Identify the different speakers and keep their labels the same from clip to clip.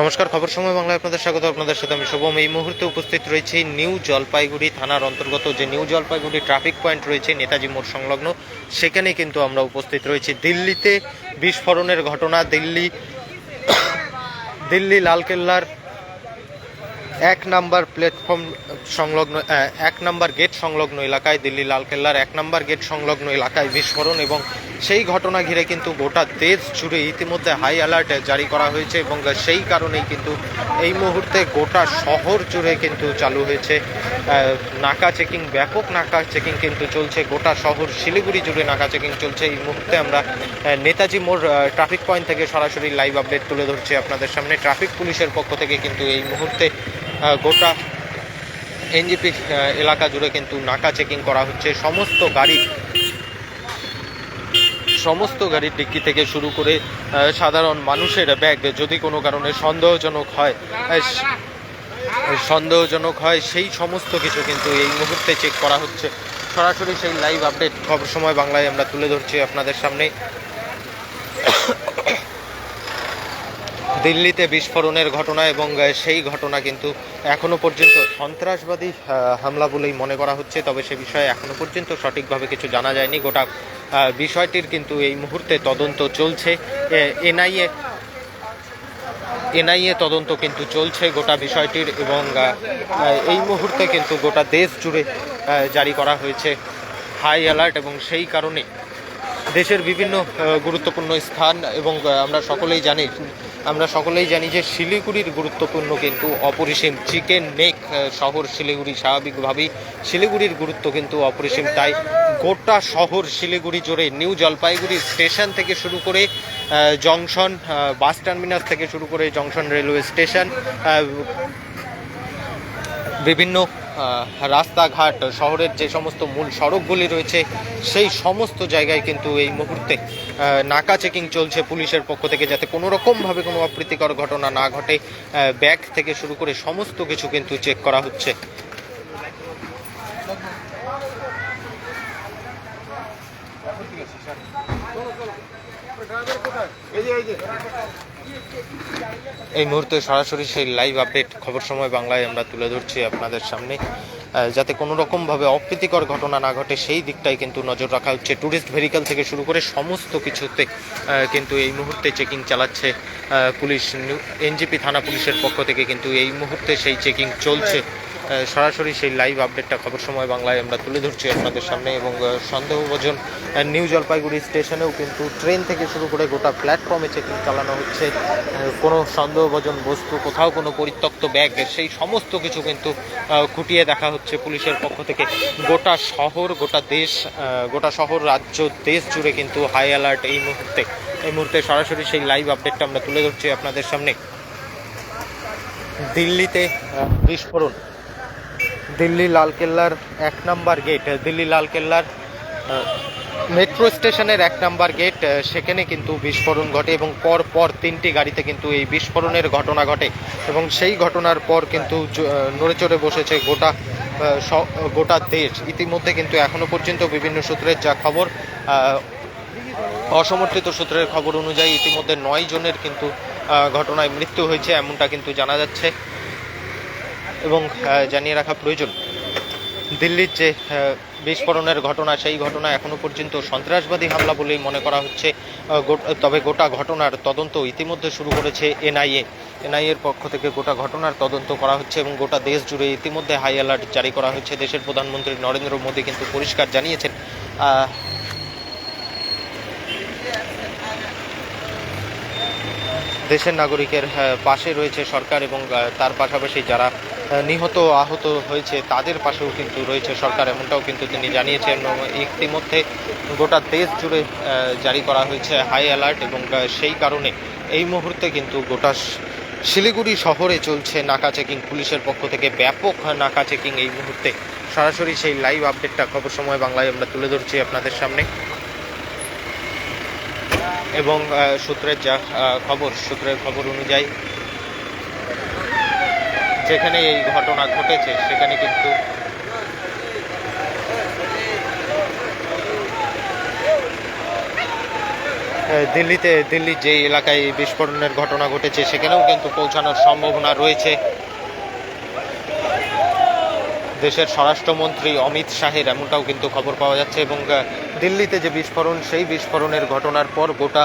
Speaker 1: নমস্কার, খবর সময় বাংলায় আপনাদের স্বাগত। আপনাদের সাথে আমি শুভম। এই মুহূর্তে উপস্থিত রয়েছি নিউ জলপাইগুড়ি থানার অন্তর্গত যে নিউ জলপাইগুড়ি ট্রাফিক পয়েন্ট রয়েছে, নেতাজি মোড় সংলগ্ন, সেখানে কিন্তু আমরা উপস্থিত রয়েছি। দিল্লিতে বিস্ফোরণের ঘটনা, দিল্লি দিল্লি লালকেল্লার এক নাম্বার প্ল্যাটফর্ম সংলগ্ন এক নাম্বার গেট সংলগ্ন এলাকায়, দিল্লি লালকেল্লার এক নাম্বার গেট সংলগ্ন এলাকায় বিস্ফোরণ এবং সেই ঘটনা ঘিরে কিন্তু গোটা দেশ জুড়ে ইতিমধ্যে হাই অ্যালার্ট জারি করা হয়েছে এবং সেই কারণেই কিন্তু এই মুহূর্তে গোটা শহর জুড়ে কিন্তু চালু হয়েছে নাকা চেকিং ব্যাপক নাকা চেকিং কিন্তু চলছে। গোটা শহর শিলিগুড়ি জুড়ে নাকা চেকিং চলছে। এই মুহূর্তে আমরা নেতাজি মোড় ট্রাফিক পয়েন্ট থেকে সরাসরি লাইভ আপডেট তুলে ধরছি আপনাদের সামনে। ট্রাফিক পুলিশের পক্ষ থেকে কিন্তু এই মুহূর্তে গোটা এনজিপি এলাকা জুড়ে কিন্তু নাকা চেকিং করা হচ্ছে। সমস্ত গাড়ি সমস্ত গাড়ির ডিক্কি থেকে শুরু করে সাধারণ মানুষের ব্যাগ যদি কোনো কারণে সন্দেহজনক হয় সন্দেহজনক হয়, সেই সমস্ত কিছু কিন্তু এই মুহূর্তে চেক করা হচ্ছে। সরাসরি সেই লাইভ আপডেট সব সময় বাংলায় আমরা তুলে ধরছি আপনাদের সামনে। দিল্লিতে বিস্ফোরণের ঘটনা এবং সেই ঘটনা কিন্তু এখনও পর্যন্ত সন্ত্রাসবাদী হামলা বলেই মনে করা হচ্ছে। তবে সে বিষয়ে এখনও পর্যন্ত সঠিকভাবে কিছু জানা যায়নি। গোটা বিষয়টির কিন্তু এই মুহূর্তে তদন্ত চলছে। এনআইএ এনআইএ তদন্ত কিন্তু চলছে গোটা বিষয়টির এবং এই মুহূর্তে কিন্তু গোটা দেশ জুড়ে জারি করা হয়েছে। হাই অ্যালার্ট এবং সেই কারণে দেশের বিভিন্ন গুরুত্বপূর্ণ স্থান এবং আমরা সকলেই জানি, আমরা সকলেই জানি যে শিলিগুড়ির গুরুত্বপূর্ণ কিন্তু অপরিসীম। চিকেন নেক শহর শিলিগুড়ি স্বাভাবিকভাবেই শিলিগুড়ির গুরুত্ব কিন্তু অপরিসীম। তাই গোটা শহর শিলিগুড়ি জুড়ে নিউ জলপাইগুড়ি স্টেশন থেকে শুরু করে জংশন বাস টার্মিনাস থেকে শুরু করে জংশন রেলওয়ে স্টেশন বিভিন্ন রাস্তাঘাট, শহরের যে সমস্ত মূল সড়কগুলি রয়েছে, সেই সমস্ত জায়গায় কিন্তু এই মুহূর্তে নাকা চেকিং চলছে পুলিশের পক্ষ থেকে যাতে কোনো রকমভাবে কোনো অপ্রীতিকর ঘটনা না ঘটে। ব্যাগ থেকে শুরু করে সমস্ত কিছু কিন্তু চেক করা হচ্ছে। এই মুহূর্তে সরাসরি সেই লাইভ আপডেট খবর সময় বাংলায় আমরা তুলে ধরছি আপনাদের সামনে। যাতে কোনো রকমভাবে অপ্রীতিকর ঘটনা না ঘটে, সেই দিকটাই কিন্তু নজর রাখা হচ্ছে। ট্যুরিস্ট ভেহিকেল থেকে শুরু করে সমস্ত কিছুতে কিন্তু এই মুহূর্তে চেকিং চালাচ্ছে পুলিশ, এনজিপি থানা পুলিশের পক্ষ থেকে কিন্তু এই মুহূর্তে সেই চেকিং চলছে। সরাসরি সেই লাইভ আপডেটটা খবর সময় বাংলায় আমরা তুলে ধরছি আপনাদের সামনে এবং সন্দেহভাজন নিউ জলপাইগুড়ি স্টেশনেও কিন্তু ট্রেন থেকে শুরু করে গোটা প্ল্যাটফর্মে চেকিং চালানো হচ্ছে। কোনো সন্দেহভাজন বস্তু, কোথাও কোনো পরিত্যক্ত ব্যাগ সেই সমস্ত কিছু কিন্তু খুঁটিয়ে দেখা হচ্ছে পুলিশের পক্ষ থেকে। গোটা শহর, গোটা দেশ গোটা শহর, রাজ্য, দেশ জুড়ে কিন্তু হাই অ্যালার্ট এই মুহূর্তে। এই মুহূর্তে সরাসরি সেই লাইভ আপডেটটা আমরা তুলে ধরছি আপনাদের সামনে। দিল্লিতে বিস্ফোরণ। দিল্লি লালকেল্লার এক নাম্বার গেট দিল্লি লালকেল্লার মেট্রো স্টেশনের এক নাম্বার গেট সেখানে কিন্তু বিস্ফোরণ ঘটে এবং পর পর তিনটি গাড়িতে কিন্তু এই বিস্ফোরণের ঘটনা ঘটে এবং সেই ঘটনার পর কিন্তু নড়ে চড়ে বসেছে গোটা গোটা দেশ। ইতিমধ্যে কিন্তু এখনও পর্যন্ত বিভিন্ন সূত্রের যা খবর অসমর্থিত সূত্রের খবর অনুযায়ী ইতিমধ্যে নয় জনের কিন্তু ঘটনায় মৃত্যু হয়েছে, এমনটা কিন্তু জানা যাচ্ছে। এবং জানিয়ে রাখা প্রয়োজন। দিল্লির যে বিস্ফোরণের ঘটনা, সেই ঘটনা এখনও পর্যন্ত সন্ত্রাসবাদী হামলা বলেই মনে করা হচ্ছে। তবে গোটা ঘটনার তদন্ত ইতিমধ্যে শুরু করেছে এনআইএ। এনআইএর পক্ষ থেকে গোটা ঘটনার তদন্ত করা হচ্ছে এবং গোটা দেশ জুড়ে ইতিমধ্যে হাই অ্যালার্ট জারি করা হয়েছে দেশের প্রধানমন্ত্রী নরেন্দ্র মোদী কিন্তু পরিষ্কার জানিয়েছেন দেশের নাগরিকের পাশে রয়েছে সরকার এবং তার পাশাপাশি যারা নিহত, আহত হয়েছে, তাদের পাশেও কিন্তু রয়েছে সরকার, এমনটাও কিন্তু তিনি জানিয়েছেন। ইতিমধ্যে গোটা দেশ জুড়ে জারি করা হয়েছে হাই অ্যালার্ট এবং সেই কারণে এই মুহূর্তে কিন্তু গোটা শিলিগুড়ি শহরে চলছে নাকা চেকিং। পুলিশের পক্ষ থেকে ব্যাপক নাকা চেকিং এই মুহূর্তে। সরাসরি সেই লাইভ আপডেটটা খবর সময় বাংলায় আমরা তুলে ধরছি আপনাদের সামনে। এবং সূত্রের যা খবর, সূত্রের খবর অনুযায়ী যেখানে এই ঘটনা ঘটেছে, সেখানে কিন্তু দিল্লিতে দিল্লির যে এলাকায় বিস্ফোরণের ঘটনা ঘটেছে, সেখানেও কিন্তু পৌঁছানোর সম্ভাবনা রয়েছে। দেশের স্বরাষ্ট্রমন্ত্রী অমিত শাহের এমনটাও কিন্তু খবর পাওয়া যাচ্ছে এবং দিল্লিতে যে বিস্ফোরণ, সেই বিস্ফোরণের ঘটনার পর গোটা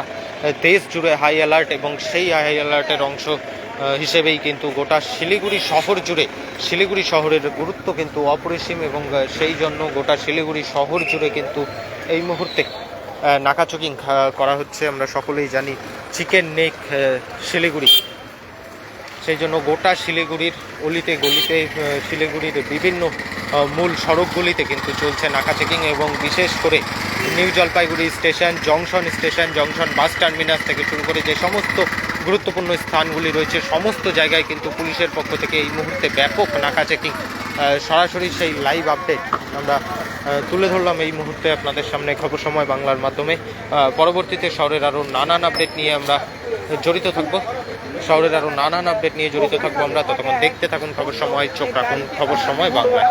Speaker 1: দেশ জুড়ে হাই অ্যালার্ট এবং সেই হাই অ্যালার্টের অংশ হিসেবেই কিন্তু গোটা শিলিগুড়ি শহর জুড়ে, শিলিগুড়ি শহরের গুরুত্ব কিন্তু অপরিসীম এবং সেই জন্য গোটা শিলিগুড়ি শহর জুড়ে কিন্তু এই মুহূর্তে নাকাচকিং করা হচ্ছে। আমরা সকলেই জানি চিকেন নেক শিলিগুড়ি। সেই জন্য গোটা শিলিগুড়ির অলিতে গলিতে শিলিগুড়ির বিভিন্ন মূল সড়কগুলিতে কিন্তু চলছে নাকা চেকিং এবং বিশেষ করে New Jalpaiguri station, junction station, junction bus terminus থেকে শুরু করে যে সমস্ত গুরুত্বপূর্ণ স্থানগুলি রয়েছে। সমস্ত জায়গায় কিন্তু পুলিশের পক্ষ থেকে এই মুহূর্তে ব্যাপক নাকা চেকিং সরাসরি সেই লাইভ আপডেট আমরা তুলে ধরলাম এই মুহূর্তে আপনাদের সামনে খবর সময় বাংলার মাধ্যমে। পরবর্তীতে শহরের আরও নানান আপডেট নিয়ে আমরা জড়িত থাকব। শহরের আরও নানান আপডেট নিয়ে জড়িত থাকব আমরা। ততক্ষণ দেখতে থাকুন খবর সময় চোখ রাখুন খবর সময় বাংলায়